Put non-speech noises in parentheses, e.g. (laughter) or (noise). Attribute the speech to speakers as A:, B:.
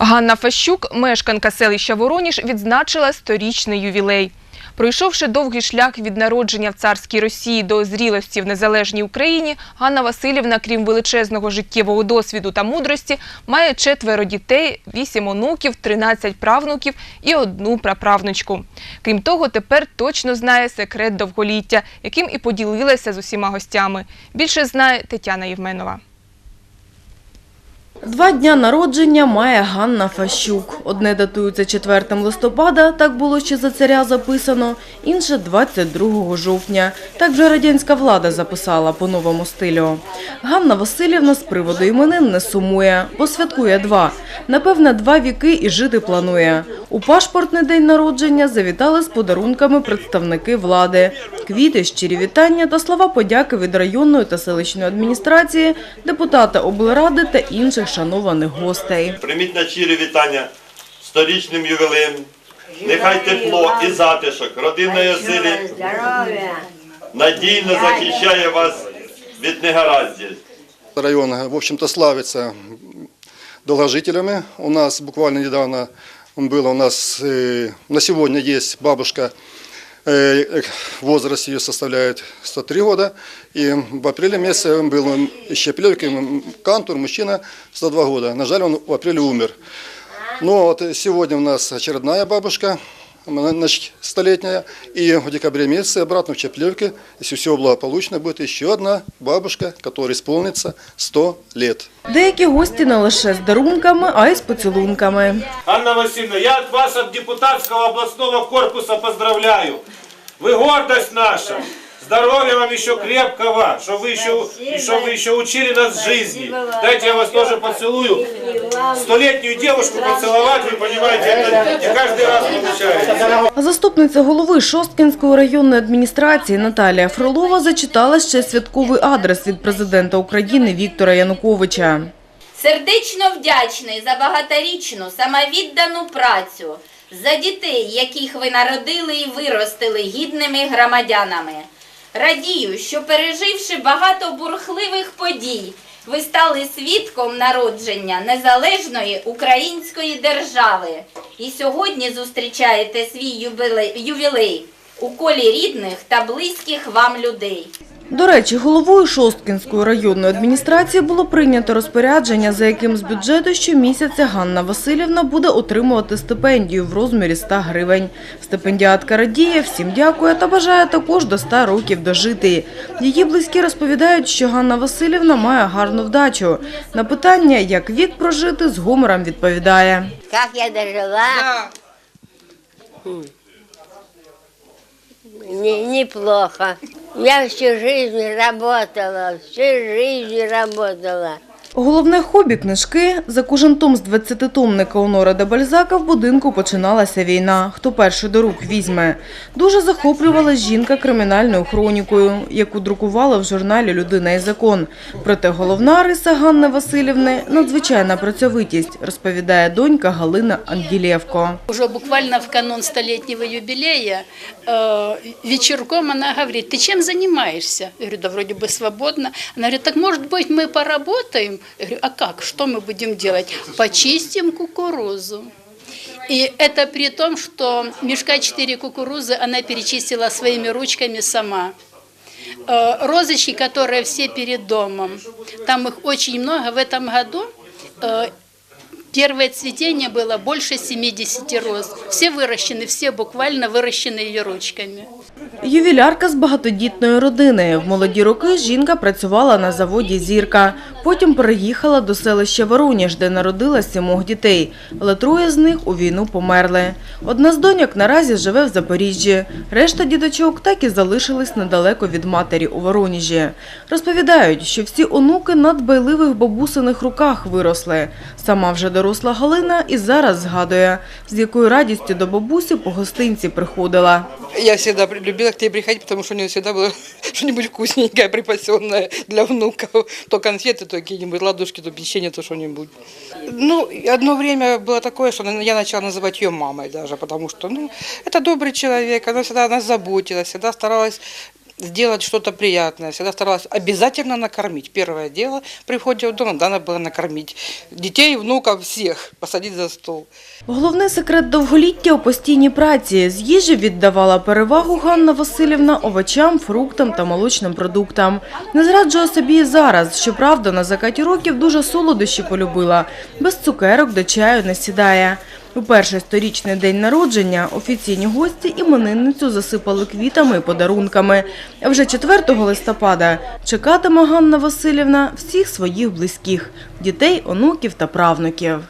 A: Ганна Фащук, мешканка селища Вороніж, відзначила сторічний ювілей. Пройшовши довгий шлях від народження в царській Росії до зрілості в незалежній Україні, Ганна Васильівна, крім величезного життєвого досвіду та мудрості, має четверо дітей, вісім онуків, 13 правнуків і одну праправнучку. Крім того, тепер точно знає секрет довголіття, яким і поділилася з усіма гостями. Більше знає Тетяна Євменова.
B: Два дня народження має Ганна Фащук. Одне датується 4 листопада, так було ще за царя записано, інше 22 жовтня. Так вже радянська влада записала по новому стилю. Ганна Васильівна з приводу іменин не сумує, бо святкує два. Напевне, два віки і жити планує. У пашпортний день народження завітали з подарунками представники влади. Квіти, щирі вітання та слова подяки від районної та селищної адміністрації, депутата облради та інших шанованих гостей.
C: Прийміть на щирі вітання сторічним ювілеєм. Нехай тепло і затишок родинної оселі
D: Здоров'я.
C: надійно захищає вас від негараздів.
E: Район, в общем-то, славится долгожителями. У нас буквально недавно было, у нас э, на сегодня есть бабушка, э, э, возраст ее составляет 103 года. И в апреле месяце был еще пилёвик, кантур, мужчина, 102 года. На жаль, он в апреле умер. Но вот сегодня у нас очередная бабушка, значит, столетняя, и в декабре месяце обратно в Чеплевке, если все благополучно, будет еще одна бабушка, которой исполнится 100 лет.
B: Деякі гості не лише з дарунками, а й з поцілунками.
F: Анна Васильевна, я от вас, от депутатского областного корпуса поздравляю. Вы гордость наша. Здоровья вам еще крепкого, что вы еще, и что вы еще учили нас жизни. Дайте я вас тоже поцелую. Столетнюю девушку поцеловать, вы понимаете, это не каждый раз получается.
B: Заступниця голови Шосткінської районної адміністрації Наталія Фролова зачитала ще святковий адрес від президента України Віктора Януковича.
D: Сердечно вдячний за багаторічну самовіддану працю, за дітей, яких ви народили і виростили гідними громадянами. Радію, що переживши багато бурхливих подій, ви стали свідком народження незалежної української держави. І сьогодні зустрічаєте свій ювілей у колі рідних та близьких вам людей.
B: До речі, головою Шосткінської районної адміністрації було прийнято розпорядження, за яким з бюджету щомісяця Ганна Васильівна буде отримувати стипендію в розмірі 100 гривень. Стипендіатка радіє, всім дякує та бажає також до 100 років дожити. Її близькі розповідають, що Ганна Васильівна має гарну вдачу. На питання, як вік прожити, з гумором відповідає.
G: Как я дожила? Не, неплохо. Я всю жизнь работала, всю жизнь работала.
B: Головне хобі – книжки. За кожен том з 20-томника Онора де Бальзака в будинку починалася війна. Хто перший до рук візьме. Дуже захоплювалась жінка кримінальною хронікою, яку друкувала в журналі «Людина і закон». Проте головна риса Ганни Васильівни – надзвичайна працьовитість, розповідає донька Галина Ангелєвко.
H: Уже буквально в канун столетнего юбилея э, вечерком она говорит, ты чем занимаешься? Я говорю, да вроде бы свободно. Она говорит, так может быть мы поработаем? Я говорю, а как, что мы будем делать? Почистим кукурузу. И это при том, что мешка 4 кукурузы она перечистила своими ручками сама. Э, Розочки, которые все перед домом, там их очень много. В этом году э, Первое цветение было больше 70 роз. Все выращены, все буквально выращены ее ручками.
B: Ювілярка з багатодітної родини. В молоді роки жінка працювала на заводі «Зірка». Потім переїхала до селища Вороніж, де народила сімох дітей. Але троє з них у війну померли. Одна з доньок наразі живе в Запоріжжі. Решта діточок так і залишились недалеко від матері у Вороніжі. Розповідають, що всі онуки на дбайливих бабусиних руках виросли. Сама вже доросла Галина і зараз згадує, з якою радістю до бабусі по гостинці приходила.
I: Я при- любила к тебе приходить, потому что у нее всегда было (laughs) что-нибудь вкусненькое припасенное для внуков. То конфеты, то какие-нибудь ладушки, то печенье, то что-нибудь. Ну, и одно время было такое, что я начала называть ее мамой даже, потому что, ну, это добрый человек, она всегда о нас заботилась, всегда старалась сделать что-то приятное. Всегда старалась обязательно накормить. Первое дело при входе в дом надо было накормить детей, внуков, всех, посадить за стол.
B: Головний секрет довголіття у постійній праці. З їжі віддавала перевагу Ганна Васильівна овочам, фруктам та молочним продуктам. Не зраджує собі і зараз. Щоправда, на закаті років дуже солодощі полюбила. Без цукерок до чаю не сідає. У перший сторічний день народження офіційні гості іменинницю засипали квітами і подарунками. А вже 4 листопада чекатиме Ганна Васильівна всіх своїх близьких – дітей, онуків та правнуків.